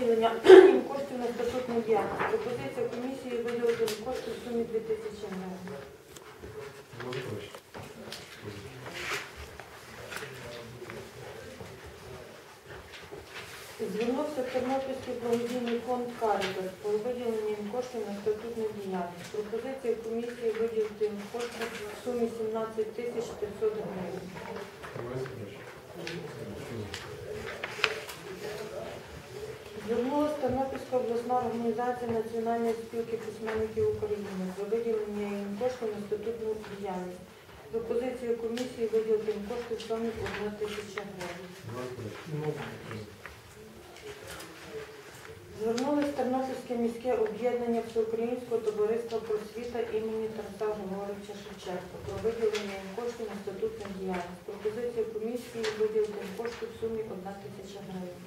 виділення їм коштів на статутну діяльність. Пропозиція комісії виділити кошти в сумі 2 тисячі гривень. Звернувся Тернопільський благодійний фонд «Карітас» про виділення їм коштів на статутну діяльність. Пропозиція комісії виділити їм кошти в сумі 17 тисяч 500 гривень. Звернулася Тернопільська обласна організація Національної спілки письменників України за виділення їм коштів на статутну діяльність. Пропозиція комісії виділити їм кошти в сумі 1 тисяча гривень. Звернулось Тернопільське міське об'єднання Всеукраїнського товариства просвіта імені Тараса Григоровича Шевченка про виділення їм коштів на статутну діяльність. Пропозиція комісії виділити їм кошти в сумі 1 тисяча гривень.